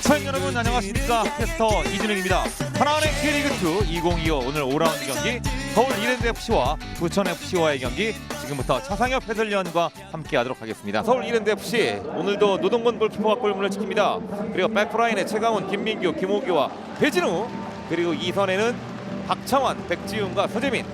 시청자 여러분 안녕하십니까? 캐스터 이준영입니다. 하나은행 K리그2 2025 오늘 5라운드 경기 서울 이랜드FC와 부천FC와의 경기 지금부터 차상엽 해설위원과 함께하도록 하겠습니다. 서울 이랜드FC 오늘도 노동건 골키퍼가 골문을 지킵니다. 그리고 백프라인에 최강훈, 김민규, 김호규와 배진우 그리고 이선에는 박창환, 백지훈과 서재민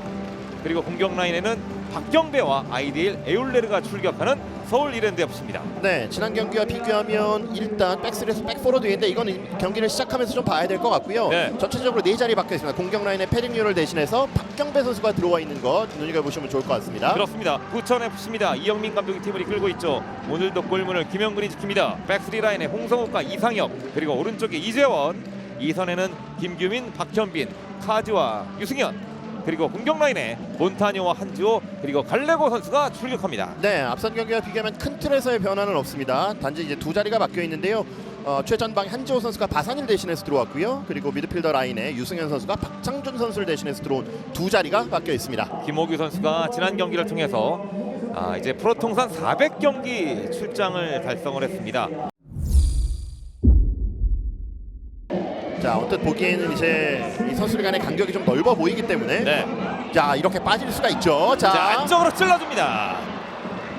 그리고 공격 라인에는 박경배와 아이디일 에울레르가 출격하는 서울 이랜드FC입니다 네, 지난 경기와 비교하면 일단 백스리에서 백포로드인데 이건 경기를 시작하면서 좀 봐야 될 것 같고요. 네. 전체적으로 네 자리 바뀌어 있습니다. 공격 라인에 패딩류를 대신해서 박경배 선수가 들어와 있는 것 눈여겨 보시면 좋을 것 같습니다. 그렇습니다. 부천 FC입니다. 이영민 감독이 팀을 이끌고 있죠. 오늘도 골문을 김영근이 지킵니다. 백스리 라인에 홍성욱과 이상혁 그리고 오른쪽에 이재원, 이선에는 김규민, 박현빈, 카즈와 유승현 그리고 공격 라인에 몬타뇨와 한지호 그리고 갈레고 선수가 출격합니다. 네, 앞선 경기와 비교하면 큰 틀에서의 변화는 없습니다. 단지 이제 두 자리가 바뀌어 있는데요. 어, 최전방 한지호 선수가 바산일 대신해서 들어왔고요. 그리고 미드필더 라인에 유승현 선수가 박창준 선수를 대신해서 들어온 두 자리가 바뀌어 있습니다. 김호규 선수가 지난 경기를 통해서 아, 이제 프로 통산 400경기 출장을 달성을 했습니다. 자, 언뜻 보기에는 이제 이 선수들 간의 간격이 좀 넓어 보이기 때문에 네. 자, 이렇게 빠질 수가 있죠. 자, 자 안쪽으로 찔러줍니다.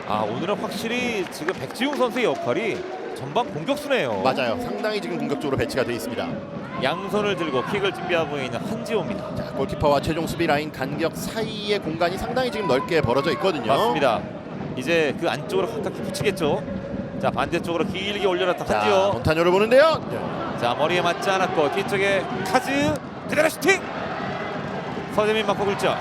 아 오늘은 확실히 지금 백지웅 선수의 역할이 전방 공격수네요. 맞아요. 상당히 지금 공격적으로 배치가 되어 있습니다. 양손을 들고 킥을 준비하고 있는 한지호입니다. 자, 골키퍼와 최종 수비 라인 간격 사이의 공간이 상당히 지금 넓게 벌어져 있거든요. 맞습니다. 이제 그 안쪽으로 가깝게 붙이겠죠. 자 반대쪽으로 길게 올려놨다 자, 한지호. 몬타뇨를 보는데요. 네. 자 머리에 맞지 않았고 뒤쪽에 카즈 그대로 슈팅. 서재민 맞고 굴죠.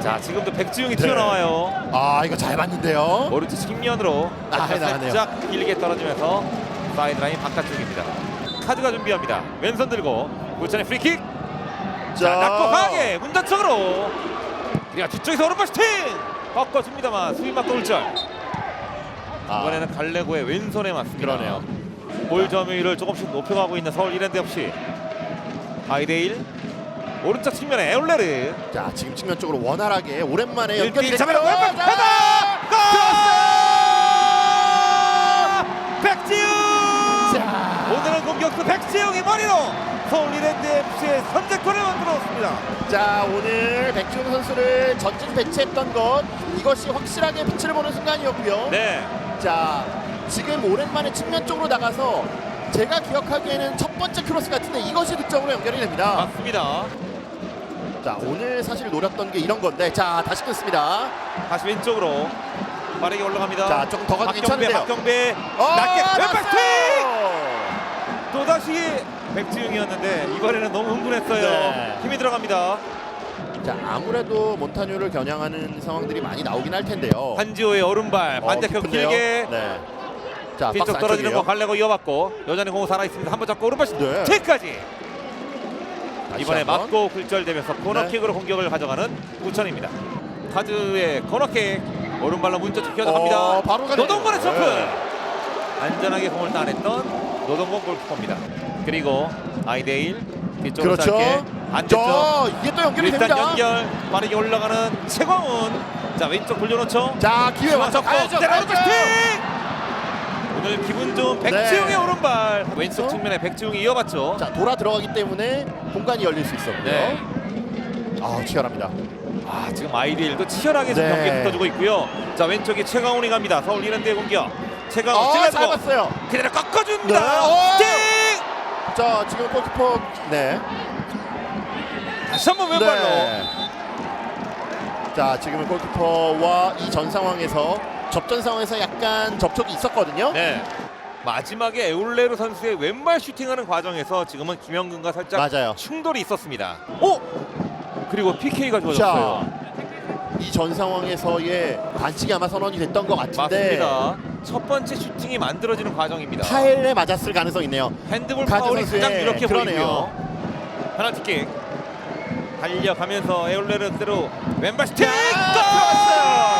자 지금도 백지웅이 네. 튀어나와요. 아, 이거 잘 봤는데요. 오른쪽 측면으로 아, 살짝 나가네요. 길게 떨어지면서 사이드 라인 바깥쪽입니다. 카드가 준비합니다. 왼손 들고 부천의 프리킥. 자, 낙고 강하게 문단 쪽으로. 그리고 뒤쪽에서 오른발 슈팅. 꺾어줍니다만 수비 맞고 울절. 아, 이번에는 갈레고의 왼손에 맞습니다. 그러네요. 볼 점유율을 조금씩 높여가고 있는 서울 이랜드 FC. 하이데일 오른쪽 측면에 에올레르. 자, 지금 측면 쪽으로 원활하게 오랜만에 연결이 1대1 됐고요. 잡아놓고 왼발 자, 헤더! 골! 백지웅! 자, 오늘은 공격수 백지웅이 머리로 서울 이랜드 FC의 선제골을 만들었습니다. 자, 오늘 백지웅 선수를 전진 배치했던 것 이것이 확실하게 빛을 보는 순간이었고요. 네, 자, 지금 오랜만에 측면 쪽으로 나가서 제가 기억하기에는 첫 번째 크로스 같은데 이것이 득점으로 연결이 됩니다. 맞습니다. 자, 오늘 사실 노렸던 게 이런 건데, 자, 다시 끊습니다. 다시 왼쪽으로 빠르게 올라갑니다. 자, 조금 더 가도 박경배, 괜찮은데요. 박경배 어, 낮게 왼발 스틱! 맞았어요! 또 다시 백지웅이었는데 이번에는 너무 흥분했어요. 네. 힘이 들어갑니다. 자, 아무래도 몬타뉴를 겨냥하는 상황들이 많이 나오긴 할 텐데요. 한지호의 오른발 어, 반대편 깊은데요. 길게 네. 자, 뒤쪽 떨어지는 거. 갈래고 이어받고 여전히 공을 살아 있습니다. 한 번 잡고 오른발 네. 다시 이번에 한번. 맞고 굴절되면서 코너킥으로 네. 공격을 가져가는 부천입니다. 카즈의 코너킥 오른발로 문쪽 튀어나갑니다. 어, 바로 가네요. 노동건의 점프 네. 안전하게 공을 따냈던 노동건 골키퍼입니다. 그리고 아이데일 뒤쪽으로 그렇죠. 짧게. 저 이게 또 연결이 일단 됩니다. 연결 빠르게 올라가는 최광훈 자 왼쪽 돌려놓죠. 자, 기회 맞췄고 가야죠. 가야죠. 오늘 기분 좋은 백지웅의 네. 오른발 왼쪽 그렇죠. 측면에 백지웅이 이어봤죠. 자, 돌아 들어가기 때문에 공간이 열릴 수 있었고요. 네. 아, 치열합니다. 아 지금 아이디엘도 치열하게 지금 네. 경기 붙어주고 있고요. 자 왼쪽에 최강훈이 갑니다. 서울 이랜드의 공격. 최강훈 어, 잘 찔러주고 봤어요. 그대로 꺾어줍니다. 네. 오! 띵! 자, 지금 골키퍼 네. 다시 한번 왼발로. 네. 자, 지금은 골키퍼와 이 전 상황에서 접전 상황에서 약간 접촉이 있었거든요. 네. 마지막에 에울레르 선수의 왼발 슈팅하는 과정에서 지금은 김영근과 살짝 맞아요. 충돌이 있었습니다. 오! 그리고 PK가 주어졌어요. 이 전 상황에서의 반칙이 아마 선언이 됐던 것 같은데 맞습니다. 첫 번째 슈팅이 만들어지는 과정입니다. 파일에 맞았을 가능성이 있네요. 핸드볼 카드 파울이 선수의 가장 유력해 그러네요. 보이고요. 페널티킥 달려가면서 에올레르 그대로 왼발 슈팅! 자, 골! 서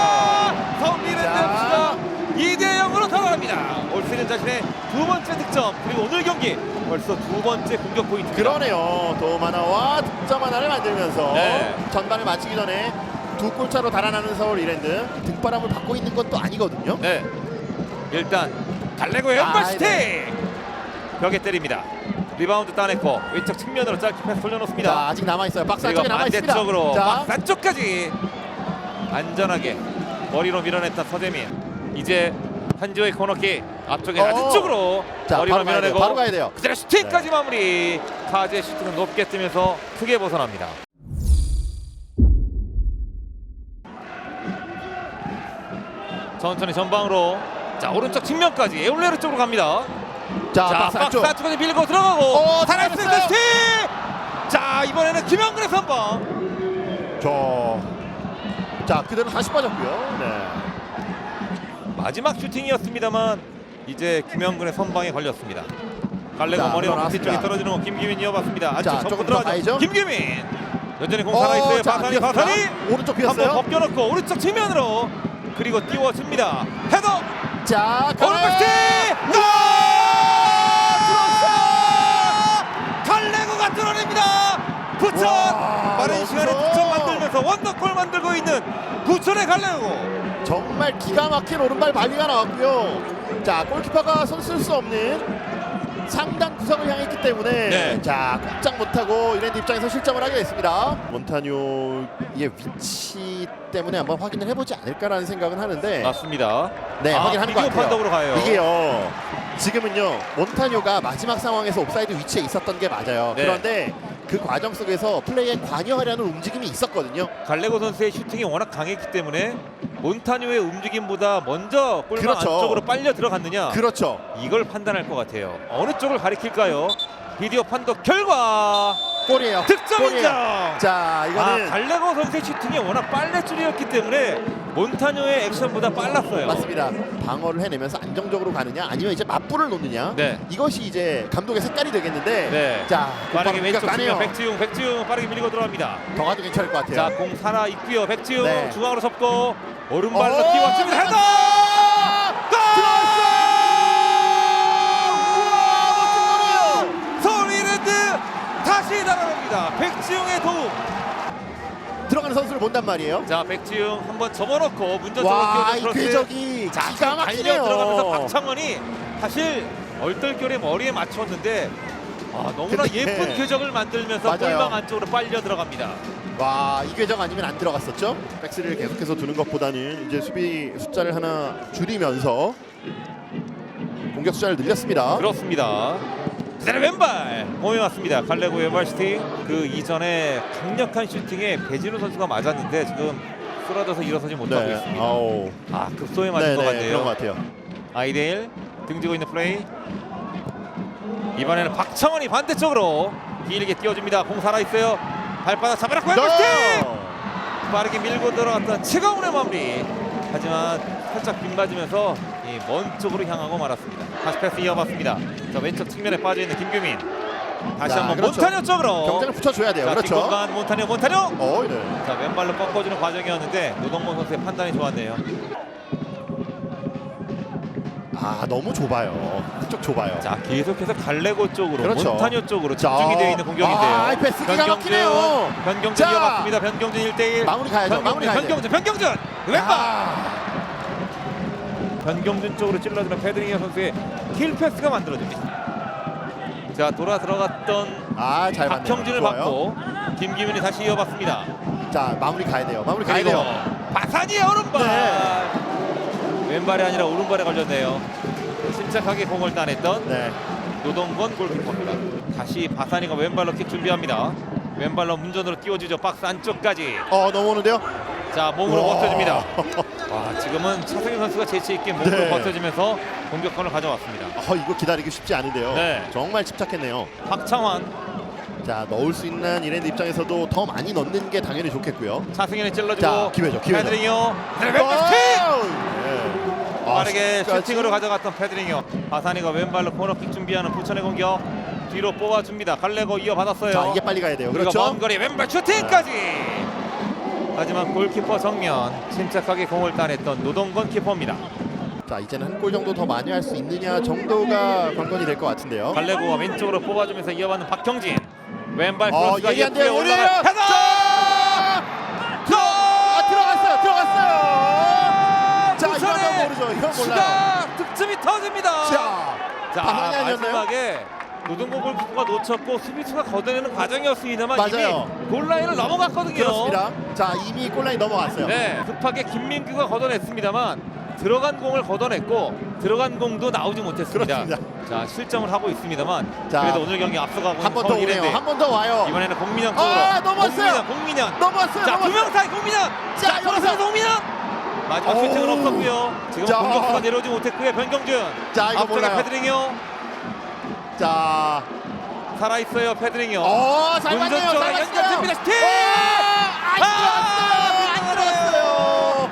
FC 2대 0으로 돌아갑니다. 올 시즌 자신의 두 번째 득점 그리고 오늘 경기 벌써 두 번째 공격 포인트입니다. 그러네요. 도움 하나와 득점 하나를 만들면서 네. 전반을 마치기 전에 두 골차로 달아나는 서울 이랜드 등바람을 받고 있는 것도 아니거든요. 네. 일단 달래고 왼발 아, 슈팅 벽에 때립니다 리바운드 따냈고 왼쪽 측면으로 짧게 패스 돌려놓습니다 자 아직 남아 있어요. 박스 안쪽에 남아 있습니다. 반대쪽으로 자, 박스 안쪽까지 안전하게 머리로 밀어냈다 서재민 이제 한지호의 코너킥 앞쪽에 어. 안쪽으로 자 머리로 바로 가야 돼요. 밀어내고 바로 가야 돼요. 그대로 슈팅까지 마무리 카즈의 슈팅은 높게 뜨면서 크게 벗어납니다 천천히 전방으로 자 오른쪽 측면까지 에울레르 쪽으로 갑니다 자, 자 박스 박스 안쪽. 안쪽까지 밀고 들어가고 어, 살아있는. 슈팅 자 이번에는 김영근의 선방 저. 자 그대로 다시 빠졌고요. 네. 마지막 슈팅이었습니다만 이제 김영근의 선방에 걸렸습니다. 자, 머리로 밑 물러났습니다. 쪽에 떨어지는 거 김기민 이어봤습니다. 안쪽 자, 접고 조금 더 들어가죠. 가야죠. 김기민 여전히 공 살아있어요. 자, 바사니 비었습니다. 바사니 오른쪽 한번 비었어요. 벗겨놓고 오른쪽 측면으로 그리고 띄워줍니다. 헤더 자 오른발 가나요? 슈팅 골! 갈래고가 뚫어냅니다. 부천 와, 빠른 시간에 무서워. 득점 만들 면서 원더골 만들고 있는 부천의 갈래고. 정말 기가 막힌 오른발 발리가 나왔고요. 자 골키퍼가 손 쓸 수 없는 상단 구석을 향했기 때문에 네. 자 꼼짝 못하고 이랜드 입장에서 실점을 하게 됐습니다. 몬타뇨의 위치 때문에 한번 확인을 해보지 않을까라는 생각은 하는데 맞습니다. 네 아, 확인하는 것 같아요. 판독으로 가요. 이게요. 지금은요 몬타뇨가 마지막 상황에서 옵사이드 위치에 있었던 게 맞아요. 네. 그런데 그 과정 속에서 플레이에 관여하려는 움직임이 있었거든요. 갈레고 선수의 슈팅이 워낙 강했기 때문에 몬타뉴의 움직임보다 먼저 골망 그렇죠. 안쪽으로 빨려 들어갔느냐 그렇죠. 이걸 판단할 것 같아요. 어느 쪽을 가리킬까요? 비디오 판독 결과 골이에요. 득점 골이에요. 인정. 자 아, 이거는 갈레고 선수의 슈팅이 워낙 빨래줄이었기 때문에 몬타뉴의 액션보다 빨랐어요. 맞습니다. 방어를 해내면서 안정적으로 가느냐 아니면 이제 맞불을 놓느냐 네. 이것이 이제 감독의 색깔이 되겠는데 네. 자 빠르게 곧바로 왼쪽. 측면 백지웅 백지웅 빠르게 밀고 들어갑니다. 더 가도 괜찮을 것 같아요. 자 공 살아 있고요. 백지웅 네. 중앙으로 접고 오른발로 어, 끼워줍니다. 헤더! 선수를 본단 말이에요. 자 백지웅 한번 접어놓고 문전적으로 와, 뛰어든 이 크로스. 궤적이 자 기가 막히네요. 들어가면서 박창원이 사실 얼떨결에 머리에 맞췄는데 아, 너무나 근데- 예쁜 궤적을 만들면서 맞아요. 골망 안쪽으로 빨려 들어갑니다. 와, 이 궤적 아니면 안 들어갔었죠? 백스를 계속해서 두는 것보다는 이제 수비 숫자를 하나 줄이면서 공격 숫자를 늘렸습니다. 그렇습니다. 그대로 왼발 공에 왔습니다. 갈레고 왼발 슈팅 그 이전에 강력한 슈팅에 배진우 선수가 맞았는데 지금 쓰러져서 일어서지 못하고 네. 있습니다. 아우. 아 급소에 맞은 네, 것 네, 같네요. 그런 것 같아요. 아이데일 등지고 있는 플레이 이번에는 박창원이 반대쪽으로 길게 띄워줍니다 공 살아있어요 발바닥 잡아놓고 왼발 슈팅 네. 빠르게 밀고 들어갔던 최강훈의 마무리 하지만 살짝 빗맞으면서 이 먼 쪽으로 향하고 말았습니다 다시 패스 이어봤습니다 자 왼쪽 측면에 빠져있는 김규민 다시 자, 한번 그렇죠. 몬타뇨 쪽으로 경쟁을 붙여줘야 돼요. 자 그렇죠. 뒷공간 몬타뇨 몬타뇨 어, 네. 자 왼발로 꺾어주는 과정이었는데 노동건 선수의 판단이 좋았네요 아, 너무 좁아요. 그쪽 좁아요. 자 계속해서 갈레고 쪽으로 그렇죠. 몬타뇨 쪽으로 자, 집중이 되어 있는 공격인데요. 아, 이 패스 기가 막히네요. 변경준 자. 이어봤습니다. 변경준 1대1. 마무리 가야죠. 마무리 가야 돼요. 변경준 변경준 왼발. 아, 변경준 쪽으로 찔러주는 페드링어 선수의 킬 패스가 만들어집니다. 자 돌아 들어갔던 아, 잘 맞네요. 박형준을 좋아요. 받고 김기민이 다시 이어봤습니다. 자, 마무리 가야 돼요. 마무리 가야 그리고 돼요. 바산이의 오른발. 네. 왼발이 아니라 오른발에 걸렸네요. 침착하게 공을 따냈던 네. 노동건 골키퍼입니다. 다시 바사니가 왼발로 킥 준비합니다. 왼발로 문전으로 띄워주죠. 박스 안쪽까지. 어, 넘어오는데요. 자 몸으로 와. 버텨줍니다. 와 지금은 차승현 선수가 재치 있게 몸으로 네. 버텨주면서 공격권을 가져왔습니다. 어, 이거 기다리기 쉽지 않은데요. 네. 정말 집착했네요. 박창환 자, 넣을 수 있는 이랜드 입장에서도 더 많이 넣는 게 당연히 좋겠고요. 차승현이 찔러주고 자, 기회죠, 기회죠. 킥 네. 아, 빠르게 슛까지. 슈팅으로 가져갔던 페드링요 바사니가 왼발로 코너킥 준비하는 부천의 공격 뒤로 뽑아줍니다. 갈레고 이어받았어요. 자, 이게 빨리 가야 돼요. 그렇죠? 먼 거리 왼발 슈팅까지. 하지만 골키퍼 정면 침착하게 공을 따냈던 노동건 키퍼입니다. 자, 이제는 한 골 정도 더 많이 할 수 있느냐 정도가 관건이 될 것 같은데요. 갈레고가 왼쪽으로 뽑아주면서 이어받는 박형진 왼발 어, 크로스가 예리한데요. 옆에 올려요. 올라가 헤더 들어! 아, 들어갔어요. 들어갔어요. 자, 부산의 이건 모르죠. 이건 몰라요. 추가 득점이 터집니다. 자, 자, 방향이 아니었나요? 마지막에 노동고 골키퍼가 놓쳤고 수비수가 걷어내는 과정이었습니다만 맞아요. 이미 골라인을 넘어갔거든요. 그렇습니다. 자, 이미 골라인 넘어갔어요. 네, 급하게 김민규가 걷어냈습니다만 들어간 공을 걷어냈고 들어간 공도 나오지 못했습니다. 그렇습니다. 자, 실점을 하고 있습니다만 자, 그래도 오늘 경기 앞서가고 한 번 더 오네요. 이랜드. 한번 더 와요. 이번에는 공민현 쪽으로. 아, 넘어왔어요. 공민현. 넘어왔어요. 자, 두 넘어왔어요. 명 사이 공민현. 자. 여기서 공민현. 마지막 오. 슈팅은 없었고요. 지금 자. 공격수가 내려오지 못했고요. 변경준. 자, 이거 몰라요. 패드링요. 자, 살아 있어요. 패드링요. 어, 잘. 쪽으로 잘 봤어요. 연결됩니다. 슈팅! 안 아, 들어왔어요. 안 들어왔어요.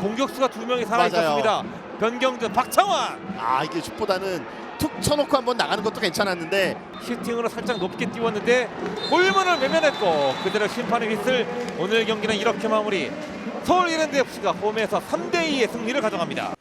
공격수가 두 명이 살아 있었습니다. 변경준, 박창환. 아, 이게 슛보다는 툭 쳐놓고 한번 나가는 것도 괜찮았는데 슈팅으로 살짝 높게 띄웠는데 골문을 외면했고 그대로 심판의 휘슬 오늘 경기는 이렇게 마무리 서울 이랜드 FC가 홈에서 3대 2의 승리를 가져갑니다.